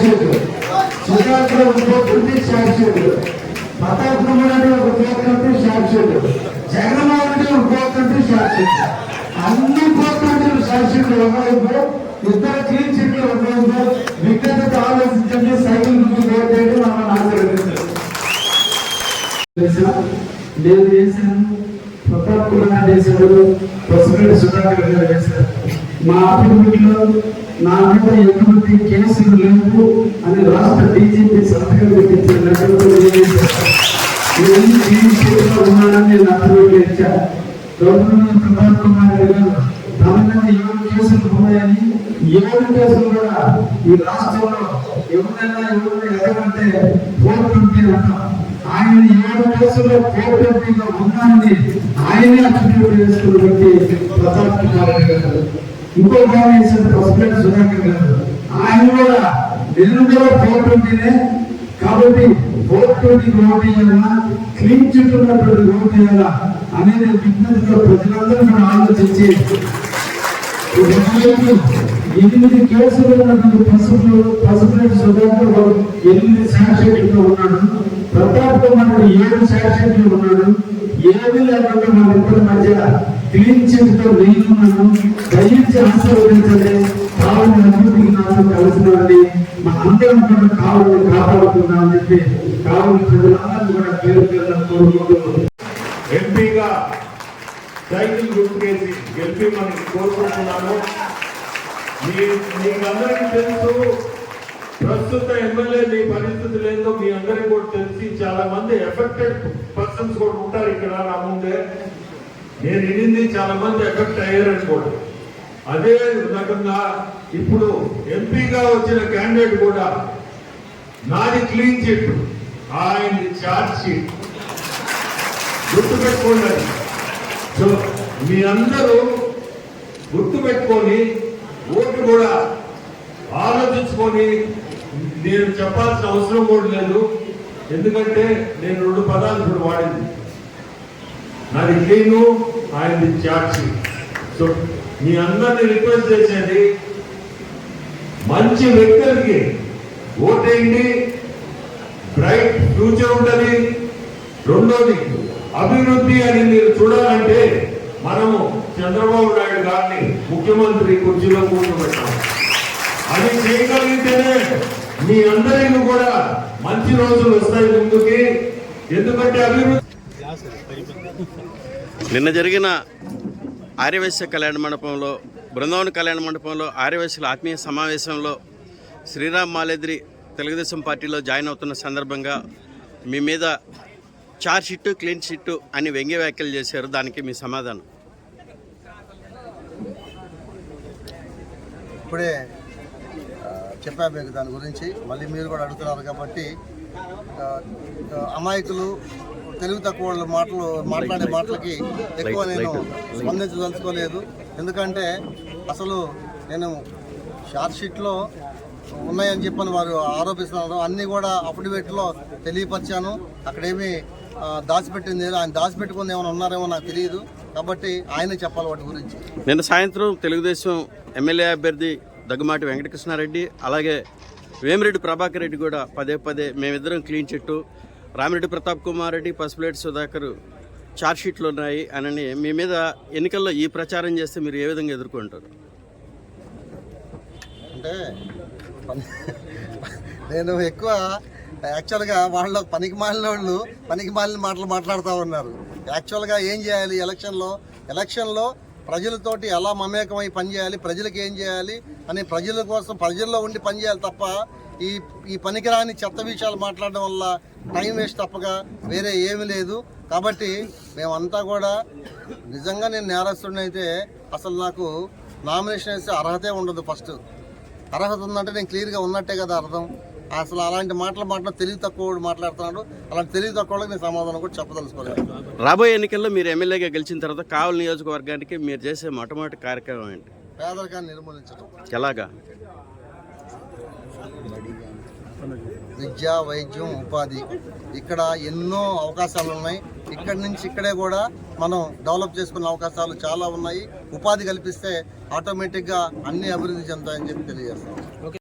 Sheet Sudhakar ఇంకోటి short sheet Pratap Kumar ఒక పోతుంటే షార్ట్ జగన్మోహన్ రెడ్డి ఒక పోతుంటే షార్ట్ అన్ని పోతుంటే షార్ట్ షీట్ ఇద్దరు క్లీన్ షీట్లు ఒకవైపు వికెట్ ఆలోచించండి సైకిల్ ముందు పోతే మనం ఆశీర్వదించారు నేను చేశాను ప్రతాప్ కుమార్ చేశాడు ప్రసిడెంట్ సుధాకర్ గారు చేశారు. మా అభివృద్ధిలో నా మీద ఎటువంటి కేసులు లేవు. గవర్నర్ ఏడు కేసులు ఉన్నాయని ఏడు కేసులు కూడా ఈ రాష్ట్రంలో ఎవరైనా ఎవరైనా ఎదగంటే కోర్టు ఆయన ఏడు కేసుల్లో ఆయనే చేసుకుని బట్టి ప్రతాప్ కుమార్ గారు. ఇంకో కాంగ్రెస్ ప్రెసిడెంట్ సుధాకర్ గారు. ఆయన కూడా కూడా కాబట్టి ఓటు చేయాలా? క్లీన్ చిట్ ఉన్నటువంటి ఓటు చేయాలా? అనేది విజ్ఞతతో ప్రజలందరూ మనం ఆలోచించి ఎనిమిది కేసులు ఉన్నటువంటి పసుపు పసుపు సుధాకర్ బాబు ఎనిమిది శాక్షేట్లు ఉన్నాడు. ప్రతాప్ కుమార్ ఏడు శాక్షేట్లు ఉన్నాడు. ఏమీ లేకుండా మన ఇద్దరి మధ్య క్లీన్ చిట్తో నేనున్నాను దయించి ఆశీర్వదించండి. కావాలని అభివృద్ధికి నాతో కలిసినండి మా అందరం కూడా కావాలని కాపాడుతున్నామని చెప్పి కావాలని ప్రజలందరూ కూడా పేరు పేరు కోరుకుంటూ ఎంపీగా సైకిల్ గుర్తుకేసి గెలిపిమని కోరుకుంటున్నాను. మీ మీకందరికీ తెలుసు ప్రస్తుత ఎమ్మెల్యే మీ పరిస్థితులు ఏందో మీ అందరికీ కూడా తెలిసి చాలా మంది ఎఫెక్టెడ్ పర్సన్స్ కూడా ఉంటారు ఇక్కడ నా ముందే. నేను వినింది చాలా మంది ఎఫెక్ట్ అయ్యారని కూడా. అదే రకంగా ఇప్పుడు ఎంపీగా వచ్చిన క్యాండిడేట్ కూడా నాది క్లీన్ చిట్ ఆయన ఛార్జ్ షీట్ గుర్తుపెట్టుకోండి. సో మీ అందరూ గుర్తుపెట్టుకొని ఓటు కూడా ఆలోచించుకొని నేను చెప్పాల్సిన అవసరం కూడా లేదు. ఎందుకంటే నేను రెండు పదాలు ఇప్పుడు వాడింది. నాది క్లీను ఆయనది చాక్షి సో మీ అందరిని రిక్వెస్ట్ చేసేది మంచి వ్యక్తులకి ఓటేయండి. బ్రైట్ ఫ్యూచర్ ఉంటుంది. రెండోది అభివృద్ధి అని మీరు చూడాలంటే మనము చంద్రబాబు నాయుడు గారిని ముఖ్యమంత్రి కుర్చీలో కూర్చోబెట్టాం అది చేయగలిగితేనే మీ అందరికీ కూడా మంచి రోజులు వస్తాయి ముందుకి. ఎందుకంటే అభివృద్ధి నిన్న జరిగిన ఆర్యవైశ్య కళ్యాణ మండపంలో బృందావన కళ్యాణ మండపంలో ఆర్యవైశ్యుల ఆత్మీయ సమావేశంలో శ్రీరామ్ మాలేద్రి తెలుగుదేశం పార్టీలో జాయిన్ అవుతున్న సందర్భంగా మీ మీద చార్ క్లీన్ షిట్టు అని వ్యంగ్య వ్యాఖ్యలు చేశారు. దానికి మీ సమాధానం. ఇప్పుడే చెప్పాను మీకు దాని గురించి. మళ్ళీ మీరు కూడా అడుగుతున్నారు కాబట్టి అమాయకులు తెలివి తక్కువ వాళ్ళ మాటలు మాట్లాడే మాటలకి ఎక్కువ నేను స్పందించదలుచుకోలేదు. ఎందుకంటే అసలు నేను షార్ట్ షీట్లో ఉన్నాయని చెప్పని వారు ఆరోపిస్తున్నారు. అన్నీ కూడా అఫిడవిట్లో తెలియపరిచాను. అక్కడేమి దాచిపెట్టింది. ఆయన దాచిపెట్టుకుని ఏమైనా ఉన్నారేమో నాకు తెలియదు. కాబట్టి ఆయనే చెప్పాలి వాటి గురించి. నిన్న సాయంత్రం తెలుగుదేశం ఎమ్మెల్యే అభ్యర్థి దగ్గుమాటి వెంకటకృష్ణారెడ్డి అలాగే వేమిరెడ్డి ప్రభాకర్ రెడ్డి కూడా పదే పదే మేమిద్దరం క్లీన్ చిట్టు రామిరెడ్డి ప్రతాప్ కుమార్ రెడ్డి పసుపులేటి సుధాకర్ షీట్లు ఉన్నాయి అని మీ మీద ఎన్నికల్లో ఈ ప్రచారం చేస్తే మీరు ఏ విధంగా ఎదుర్కొంటారు? అంటే నేను ఎక్కువ యాక్చువల్గా వాళ్ళు పనికి మాలిన వాళ్ళు పనికి మాలిన మాటలు మాట్లాడుతూ ఉన్నారు. యాక్చువల్గా ఏం చేయాలి? ఎలక్షన్లో ఎలక్షన్లో ప్రజలతోటి ఎలా మమేకమై పనిచేయాలి ప్రజలకు ఏం చేయాలి? అని ప్రజల కోసం ప్రజల్లో ఉండి పనిచేయాలి తప్ప ఈ ఈ పనికిరాని చెత్త విషయాలు మాట్లాడడం వల్ల టైం వేస్ట్ తప్పగా వేరే ఏమీ లేదు. కాబట్టి మేమంతా కూడా నిజంగా నేను నేరస్తుడిని అయితే అసలు నాకు నామినేషన్ వేసే అర్హతే ఉండదు ఫస్ట్ అర్హత ఉందంటే నేను క్లియర్గా ఉన్నట్టే కదా అర్థం. అసలు అలాంటి మాటలు మాట్లాడ తెలివి తక్కువ మాట్లాడుతున్నాడు. అలాంటి తెలివి తక్కువ నేను సమాధానం కూడా చెప్పదలుచుకోలేదు. రాబోయే ఎన్నికల్లో మీరు ఎమ్మెల్యేగా గెలిచిన తర్వాత కావలి నియోజకవర్గానికి మీరు చేసే మొట్టమొదటి కార్యక్రమం ఏంటి? పేదరికాన్ని నిర్మూలించడం. ఎలాగా? విద్య వైద్యం ఉపాధి. ఇక్కడ ఎన్నో అవకాశాలు ఉన్నాయి. ఇక్కడి నుంచి ఇక్కడే కూడా మనం డెవలప్ చేసుకునే అవకాశాలు చాలా ఉన్నాయి. ఉపాధి కల్పిస్తే ఆటోమేటిక్గా అన్ని అభివృద్ధి చెందుతాయని చెప్పి తెలియజేస్తాం.